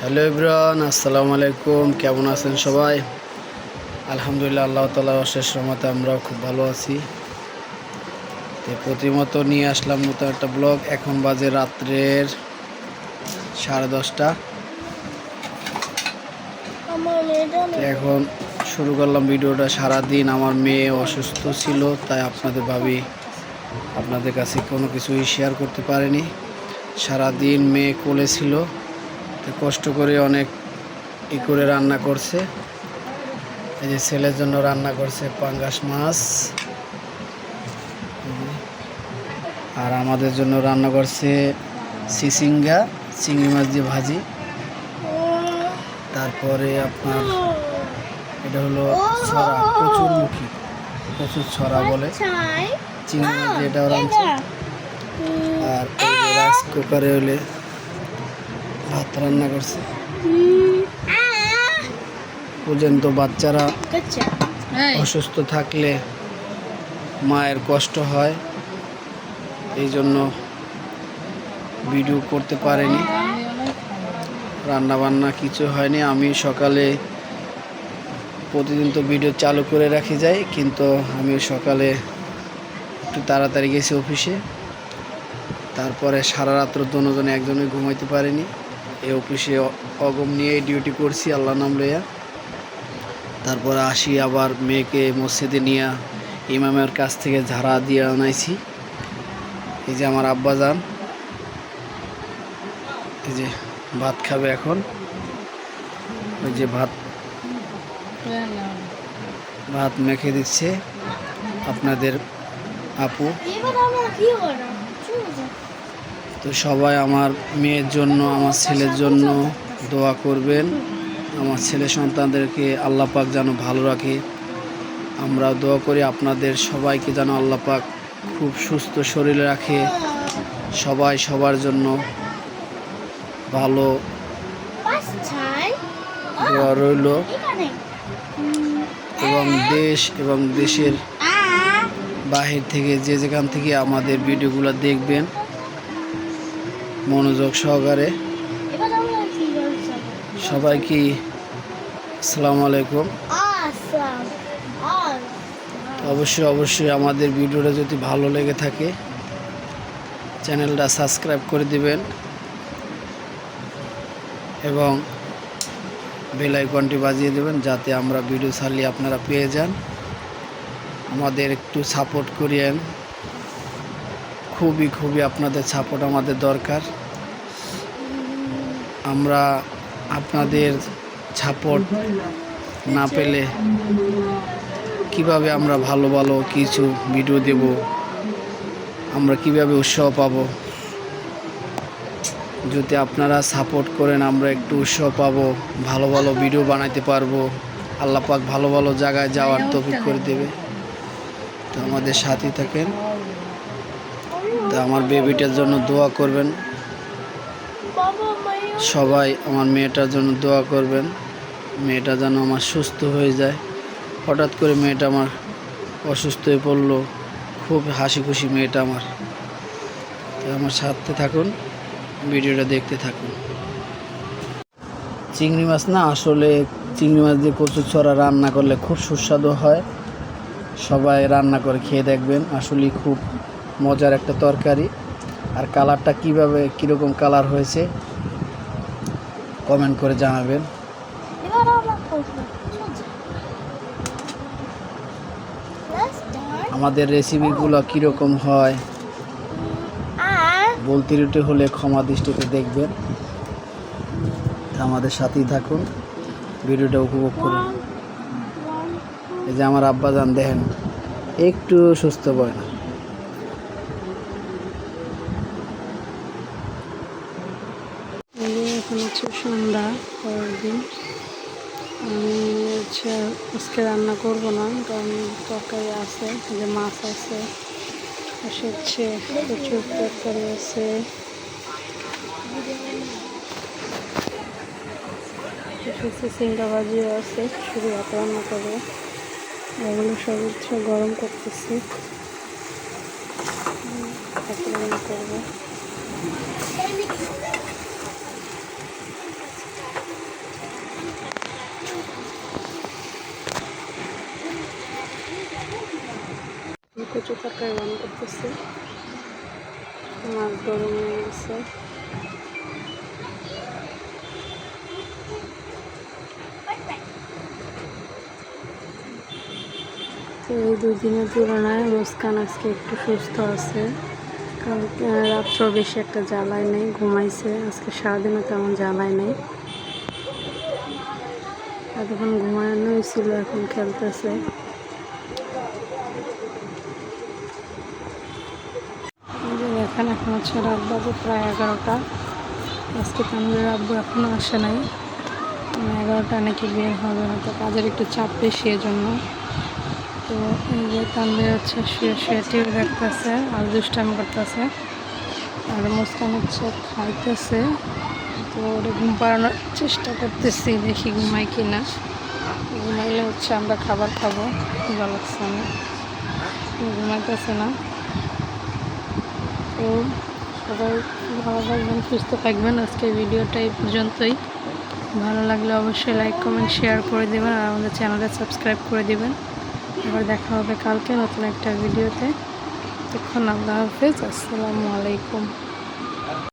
Hello Ibran আসসালামু আলাইকুম। কেমন আছেন সবাই? আলহামদুলিল্লাহ আল্লাহ তালা অশেষ রহমতে আমরাও খুব ভালো আছি। তো প্রতিমত নিয়ে আসলাম নতুন একটা ব্লগ। এখন বাজে রাত্রের সাড়ে দশটা। এখন শুরু করলাম ভিডিওটা। সারাদিন আমার মেয়ে অসুস্থ ছিল তাই আপনাদের ভাবি আপনাদের কাছে কোনো কিছুই শেয়ার করতে পারেনি। সারাদিন মেয়ে কোলে ছিল। কষ্ট করে অনেক ই করে রান্না করছে। এই যে ছেলের জন্য রান্না করছে পাঙ্গাস মাছ। আর আমাদের জন্য রান্না করছে সিসিঙ্গা চিংড়ি মাছ দিয়ে ভাজি। তারপরে আপনার এটা হলো ছড়া প্রচুর মুখী প্রচুর ছড়া বলে। চিংড়ি মাছ দিয়ে এটাও রাঁধছে আর রাইস কুকারে হলে ভাত রান্না করছে। বুঝেন তো বাচ্চারা অসুস্থ থাকলে মায়ের কষ্ট হয়। এই জন্য ভিডিও করতে পারেনি। রান্না বান্না কিছু হয়নি। আমি সকালে প্রতিদিন তো ভিডিও চালু করে রাখি যাই কিন্তু আমি সকালে একটু তাড়াতাড়ি গেছি অফিসে। তারপরে সারা রাত্র দুজনে একজনে ঘুমাইতে পারিনি। এই অফিসে অগম নিয়ে ডিউটি করছি আল্লাহ নাম লইয়া। তারপরে আসি আবার মেয়েকে মসজিদে নিয়ে ইমামের কাছ থেকে ঝাড়া দিয়ে আনাইছি। এই যে আমার আব্বা যান এই যে ভাত খাবে এখন। ওই যে ভাত। ভাত মেখে দিচ্ছে। আপনাদের আপু। তো সবাই আমার মেয়ের জন্য আমার ছেলের জন্য দোয়া করবেন। আমার ছেলে সন্তানদেরকে আল্লাহ পাক যেন ভালো রাখে। আমরা দোয়া করি আপনাদের সবাইকে যেন আল্লাহ পাক খুব সুস্থ শরীরে রাখে। সবাই সবার জন্য ভালো দোয়া রইল। এবং দেশ এবং দেশের বাহির থেকে যে যেখান থেকে আমাদের ভিডিওগুলো দেখবেন মনোযোগ সহকারে সবাইকে আসসালামু আলাইকুম। অবশ্যই অবশ্যই আমাদের ভিডিওটা যদি ভালো লেগে থাকে, চ্যানেলটা সাবস্ক্রাইব করে দিবেন এবং বেল আইকনটি বাজিয়ে দেবেন যাতে আমরা ভিডিও ছাড়লে আপনারা পেয়ে যান। আমাদের একটু সাপোর্ট করিয়েন। খুবই খুবই আপনাদের সাপোর্ট আমাদের দরকার। আমরা আপনাদের সাপোর্ট না পেলে কীভাবে আমরা ভালো ভালো কিছু ভিডিও দেব? আমরা কীভাবে উৎসাহ পাবো? যদি আপনারা সাপোর্ট করেন, আমরা একটু উৎসাহ পাবো, ভালো ভালো ভিডিও বানাইতে পারব। আল্লাপাক ভালো ভালো জায়গায় যাওয়ার তফিক করে দেবে। তো আমাদের সাথেই থাকেন। তো আমার বেবিটার জন্য দোয়া করবেন। সবাই আমার মেয়েটার জন্য দোয়া করবেন। মেয়েটা যেন আমার সুস্থ হয়ে যায়। হঠাৎ করে মেয়েটা আমার অসুস্থ হয়ে পড়ল। খুব হাসি খুশি মেয়েটা আমার। তো আমার সাথে থাকুন, ভিডিওটা দেখতে থাকুন। চিংড়ি মাছ না, আসলে চিংড়ি মাছ দিয়ে কচু ছড়া রান্না করলে খুব সুস্বাদু হয়। সবাই রান্না করে খেয়ে দেখবেন। আসলেই খুব মজার একটা তরকারি আর কালারটা কীভাবে, কীরকম কালার হয়েছে কমেন্ট করে জানাবেন। আমাদের রেসিপিগুলো কীরকম হয়, বলতি রুটি হলে ক্ষমা দৃষ্টিতে দেখবেন। আমাদের সাথেই থাকুন, ভিডিওটা উপভোগ করুন। এই যে আমার আব্বা যান দেখেন, একটু সুস্থ পড়ে না এই এখন হচ্ছে সন্ধ্যা পরের দিন। আমি হচ্ছে আজকে রান্না করব না, কারণ তরকারি আছে যে মাছ আছে হচ্ছে প্রচুর তরকারি আছে। সিঙ্গা ভাজিও আছে, শুধু ভাত রান্না করব। এগুলো সব হচ্ছে গরম করতেছি। রান্না করব। কচু তরকারি রান্না করতেছি। মাছ গরম হয়ে গেছে। তো এই দুই দিনের তুলনায় মুস্কান আজকে একটু সুস্থ আছে। কালকে রাত্র বেশি একটা জ্বালায় নেই, ঘুমাইছে। আজকে সারাদিনও তেমন জ্বালায় নেই। এতক্ষণ ঘুমানোই ছিল এখন খেলতেছে। দেখেন এখন হচ্ছে রাত বাজে প্রায় এগারোটা। আজকে তানভীরের আব্বু এখনও আসে নাই। মানে এগারোটা নাকি বের হবে, হয়তো কাজের একটু চাপ বেশি এজন্য। তো এই যে তানভীর হচ্ছে শুয়ে শুয়ে টিভি দেখতেছে, আর দুষ্টামি করতেছে। আর মুস্কান হচ্ছে খাইতেছে। তো ওটা ঘুম পাড়ানোর চেষ্টা করতেছি, দেখি ঘুমাই কি না ঘুমাইলে হচ্ছে আমরা খাবার খাব, ভালো লাগছে না। ঘুমাইতেছে না। তো সবাই ভালো থাকবেন, সুস্থ থাকবেন। আজকে ভিডিওটা এই পর্যন্তই। ভালো লাগলে অবশ্যই লাইক কমেন্ট শেয়ার করে দেবেন আর আমাদের চ্যানেলে সাবস্ক্রাইব করে দেবেন। আবার দেখা হবে কালকে নতুন একটা ভিডিওতে। তখন আল্লাহ হাফেজ, আসসালামু আলাইকুম।